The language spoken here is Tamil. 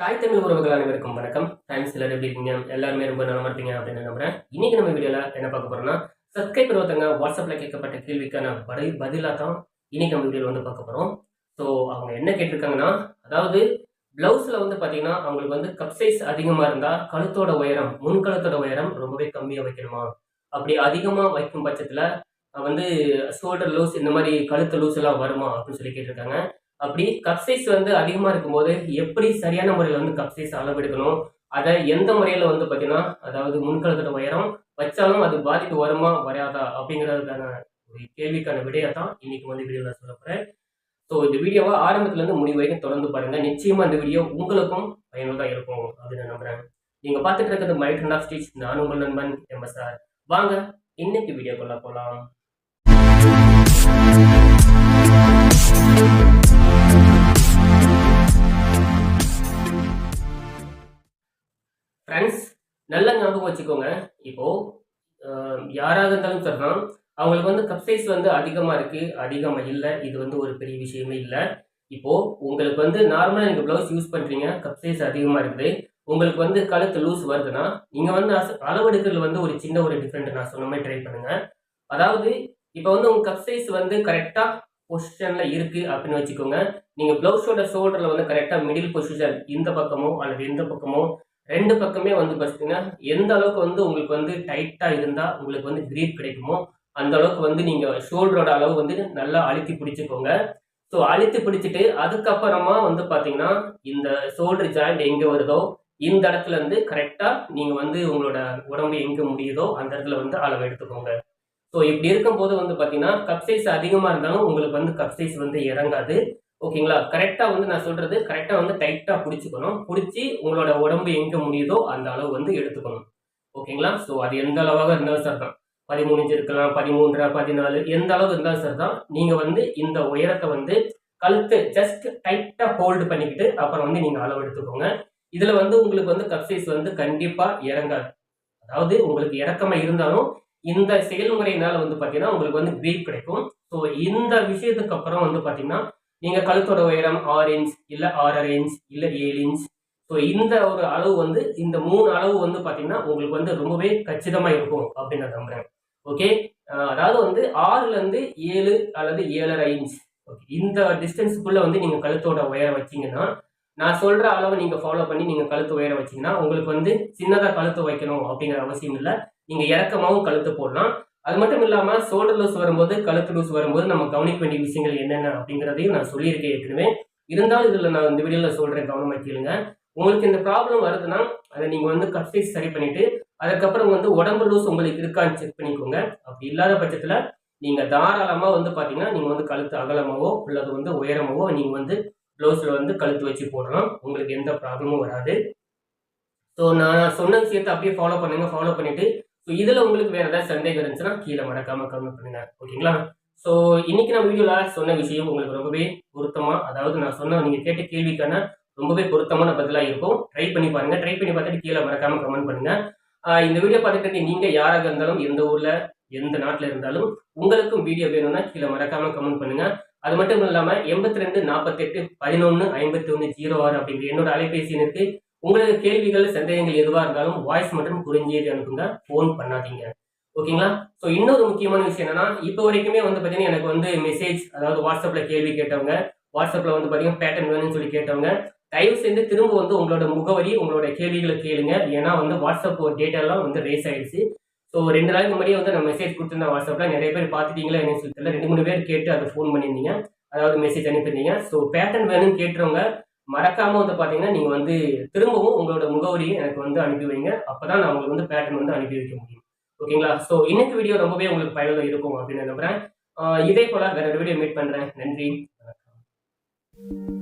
தாய் தமிழ் உறவுகள் அனைவருக்கும் வணக்கம். டைம்ஸ் எல்லாரும் எப்படி இருக்கீங்க? எல்லாருமே ரொம்ப நல்லா இருப்பீங்க அப்படின்னு நம்புறேன். இன்னைக்கு நம்ம வீடியோல என்ன பார்க்க போறோம்னா சப்ஸ்கிரைபர் ஒருத்தங்க வாட்ஸ்அப்ல கேட்கப்பட்ட கேள்விக்கான படை பதிலாக தான் இன்னைக்கு நம்ம வீடியோல வந்து பார்க்க போறோம். ஸோ அவங்க என்ன கேட்டிருக்காங்கன்னா அதாவது பிளவுஸ்ல வந்து பாத்தீங்கன்னா அவங்களுக்கு வந்து கப் சைஸ் அதிகமா இருந்தா கழுத்தோட உயரம் முன்கழுத்தோட உயரம் ரொம்பவே கம்மியா வைக்கணுமா? அப்படி அதிகமா வைக்கும் பட்சத்துல வந்து ஷோல்டர் லூஸ் இந்த மாதிரி கழுத்து லூஸ் எல்லாம் வருமா? அப்படின்னு சொல்லி கேட்டிருக்காங்க. அப்படி கப் சைஸ் வந்து அதிகமாக இருக்கும்போது எப்படி சரியான முறையில் வந்து கப் சைஸ் அளவெடுக்கணும் அதை எந்த முறையில் வந்து பார்த்தீங்கன்னா அதாவது முன்கழுத்தோட உயரம் வச்சாலும் அது பாதிப்பு வருமா வராதா அப்படிங்கிறதுக்கான ஒரு கேள்விக்கான விடையை தான் இன்னைக்கு வந்து வீடியோவில் சொல்ல போகிறேன் ஸோ இந்த வீடியோவை ஆரம்பத்துலேருந்து முடிவு வரைக்கும் தொடர்ந்து பாருங்கள் நிச்சயமாக இந்த வீடியோ உங்களுக்கும் பயனுள்ளதாக இருக்கும் அப்படின்னு நான் நம்புகிறேன் நீங்கள் பார்த்துட்டு இருக்கிறது மை ட்ரெண்ட் ஆஃப் ஸ்டிச் நான் உங்கள் நண்பன் எம்எஸ்ஆர் வாங்க இன்னைக்கு வீடியோக்குள்ள போகலாம் நல்லா ஞாபகம் வச்சுக்கோங்க. இப்போ யாராக இருந்தாலும் சொல்லலாம். அவங்களுக்கு வந்து கப் சைஸ் வந்து அதிகமாக இருக்குது அதிகமாக இல்லை. இது வந்து ஒரு பெரிய விஷயமே இல்லை. இப்போது உங்களுக்கு வந்து நார்மலாக நீங்கள் ப்ளவுஸ் யூஸ் பண்ணுறீங்க கப் சைஸ் அதிகமாக இருக்குது. உங்களுக்கு வந்து கழுத்து லூஸ் வருதுன்னா நீங்கள் வந்து அச- அளவெடுக்கிறதுல வந்து ஒரு சின்ன ஒரு டிஃப்ரெண்ட் நான் சொன்ன மாதிரி ட்ரை பண்ணுங்கள் அதாவது இப்போ வந்து உங்கள் கப் சைஸ் வந்து கரெக்டாக பொசிஷனில் இருக்குது அப்படின்னு வச்சுக்கோங்க. நீங்கள் ப்ளவுஸோட ஷோல்டரில் வந்து கரெக்டாக மிடில் பொசிஷன் இந்த பக்கமோ அல்லது இந்த பக்கமோ ரெண்டு பக்கமே வந்து பார்த்தீங்கன்னா எந்த அளவுக்கு வந்து உங்களுக்கு வந்து டைட்டாக இருந்தால் உங்களுக்கு வந்து கிரீப் கிடைக்குமோ அந்த அளவுக்கு வந்து நீங்கள் ஷோல்டரோட அளவு வந்து நல்லா அழுத்தி பிடிச்சிக்கோங்க. ஸோ அழுத்தி பிடிச்சிட்டு அதுக்கப்புறமா வந்து பார்த்தீங்கன்னா இந்த ஷோல்டர் ஜாயிண்ட் எங்கே வருதோ இந்த இடத்துல இருந்து கரெக்டாக நீங்கள் வந்து உங்களோட உடம்பு எங்கே முடியுதோ அந்த இடத்துல வந்து அளவு எடுத்துக்கோங்க. ஸோ இப்படி இருக்கும்போது வந்து பார்த்தீங்கன்னா கப் சைஸ் அதிகமாக இருந்தாலும் உங்களுக்கு வந்து கப் சைஸ் வந்து இறங்காது. ஓகேங்களா? கரெக்டாக வந்து நான் சொல்கிறது கரெக்டாக வந்து டைட்டாக பிடிச்சிக்கணும். பிடிச்சி உங்களோட உடம்பு எங்கே முடியுதோ அந்த அளவு வந்து எடுத்துக்கணும். ஓகேங்களா? ஸோ அது எந்த அளவாக இருந்தாலும் சார் தான் பதிமூணு இன்ச் இருக்கலாம் பதிமூன்றரை பதினாலு எந்த அளவு இருந்தாலும் சார் தான் நீங்கள் வந்து இந்த உயரத்தை வந்து கழுத்து ஜஸ்ட் டைட்டாக ஹோல்டு பண்ணிக்கிட்டு அப்புறம் வந்து நீங்கள் அளவு எடுத்துக்கோங்க. இதில் வந்து உங்களுக்கு வந்து கப் சைஸ் வந்து கண்டிப்பாக இறங்காது. அதாவது உங்களுக்கு இறக்கமாக இருந்தாலும் இந்த செயல்முறையினால வந்து பார்த்தீங்கன்னா உங்களுக்கு வந்து கிரீப் கிடைக்கும். ஸோ இந்த விஷயத்துக்கு அப்புறம் வந்து பார்த்தீங்கன்னா நீங்கள் கழுத்தோட உயரம் ஆறு இன்ச் இல்லை ஆறரை இன்ச் இல்லை ஏழு இன்ச் ஸோ இந்த ஒரு அளவு வந்து இந்த மூணு அளவு வந்து பார்த்தீங்கன்னா உங்களுக்கு வந்து ரொம்பவே கச்சிதமாக இருக்கும் அப்படின்னு நான் நம்புறேன். ஓகே அதாவது வந்து ஆறுலேருந்து ஏழு அல்லது ஏழரை இன்ச் ஓகே இந்த டிஸ்டன்ஸுக்குள்ளே வந்து நீங்கள் கழுத்தோட உயரம் வச்சீங்கன்னா நான் சொல்கிற அளவை நீங்கள் ஃபாலோ பண்ணி நீங்கள் கழுத்து உயரம் வச்சீங்கன்னா உங்களுக்கு வந்து சின்னதாக கழுத்து வைக்கணும் அப்படிங்கிற அவசியம் இல்லை. நீங்கள் இறக்கமாகவும் கழுத்து போடலாம். அது மட்டும் இல்லாம சோல்டர் லூஸ் வரும்போது கழுத்து லூஸ் வரும்போது நம்ம கவனிக்க வேண்டிய விஷயங்கள் என்னென்ன அப்படிங்கிறதையும் நான் சொல்லியிருக்கேன் ஏற்கனவே. இருந்தாலும் இதுல நான் இந்த வீடியோல சொல்றேன் கவனமாக கேளுங்க. உங்களுக்கு இந்த ப்ராப்ளம் வருதுன்னா அதை நீங்க வந்து கப் சரி பண்ணிட்டு அதுக்கப்புறம் வந்து உடம்பு லூஸ் உங்களுக்கு இருக்கான்னு செக் பண்ணிக்கோங்க. அப்படி இல்லாத பட்சத்துல நீங்க தாராளமா வந்து பாத்தீங்கன்னா நீங்க வந்து கழுத்து அகலமாவோ அல்லது வந்து உயரமாவோ நீங்க வந்து ப்ளவுஸ்ல வந்து கழுத்து வச்சு போடலாம். உங்களுக்கு எந்த ப்ராப்ளமும் வராது. ஸோ நான் சொன்ன விஷயத்தை அப்படியே ஃபாலோ பண்ணுங்க. ஃபாலோ பண்ணிட்டு ஸோ இதில் உங்களுக்கு வேறு ஏதாவது சந்தேகம் இருந்துச்சுன்னா கீழே மறக்காமல் கமெண்ட் பண்ணுங்க. ஓகேங்களா ஸோ இன்னைக்கு நான் வீடியோவில் சொன்ன விஷயம் உங்களுக்கு ரொம்பவே பொருத்தமாக அதாவது நான் சொன்ன நீங்கள் கேட்ட கேள்விக்கான ரொம்பவே பொருத்தமான பதிலாக இருக்கும். ட்ரை பண்ணி பாருங்க. ட்ரை பண்ணி பார்த்துட்டு கீழே மறக்காமல் கமெண்ட் பண்ணுங்க. இந்த வீடியோ பார்த்துட்டு நீங்கள் யாராக இருந்தாலும் எந்த ஊரில் எந்த நாட்டில் இருந்தாலும் உங்களுக்கும் வீடியோ வேணும்னா கீழே மறக்காமல் கமெண்ட் பண்ணுங்க. அது மட்டும் இல்லாமல் எண்பத்தி ரெண்டு நாற்பத்தெட்டு பதினொன்று ஐம்பத்தி ஒன்று ஜீரோ ஆறு அப்படிங்கிற என்னோட அலைபேசி இருக்கு உங்களுக்கு கேள்விகள் சந்தேகங்கள் எதுவாக இருந்தாலும் வாய்ஸ் மற்றும் குறுஞ்செய்தி அனுப்புங்க ஃபோன் பண்ணாதீங்க. ஓகேங்களா ஸோ இன்னொரு முக்கியமான விஷயம் என்னன்னா இப்போ வரைக்குமே வந்து பார்த்தீங்கன்னா எனக்கு வந்து மெசேஜ் அதாவது வாட்ஸ்அப்பில் கேள்வி கேட்டவங்க வாட்ஸ்அப்பில் வந்து பார்த்தீங்கன்னா பேட்டர்ன் வேணும்னு சொல்லி கேட்டவங்க தயவு செய்து திரும்ப வந்து உங்களோட முகவரி உங்களோட கேள்விகளை கேளுங்க. ஏன்னா வந்து வாட்ஸ்அப் டேட்டாலாம் வந்து ரேஸ் ஆயிடுச்சு. ஸோ ரெண்டு நாளைக்கு முன்னாடியே வந்து நான் மெசேஜ் கொடுத்துருந்தேன் வாட்ஸ்அப்பில் நிறைய பேர் பார்த்துட்டீங்களா என்ன சொல்லி தெரியல. ரெண்டு மூணு பேர் கேட்டு அதை ஃபோன் பண்ணியிருந்தீங்க. அதாவது மெசேஜ் அனுப்பியிருந்தீங்க. ஸோ பேட்டர்ன் வேணும்னு கேட்டுறவங்க மறக்காம வந்து பாத்தீங்கன்னா நீங்க வந்து திரும்பவும் உங்களோட முகவரியை எனக்கு வந்து அனுப்பி வைங்க. அப்பதான் நான் உங்களுக்கு வந்து பேட்டர்ன் வந்து அனுப்பி வைக்க முடியும். ஓகேங்களா ஸோ இன்னைக்கு வீடியோ ரொம்பவே உங்களுக்கு பயனுள்ள இருக்கும் அப்படின்னு நம்புறேன். இதே போல வேற ஒரு வீடியோ மீட் பண்றேன். நன்றி. வணக்கம்.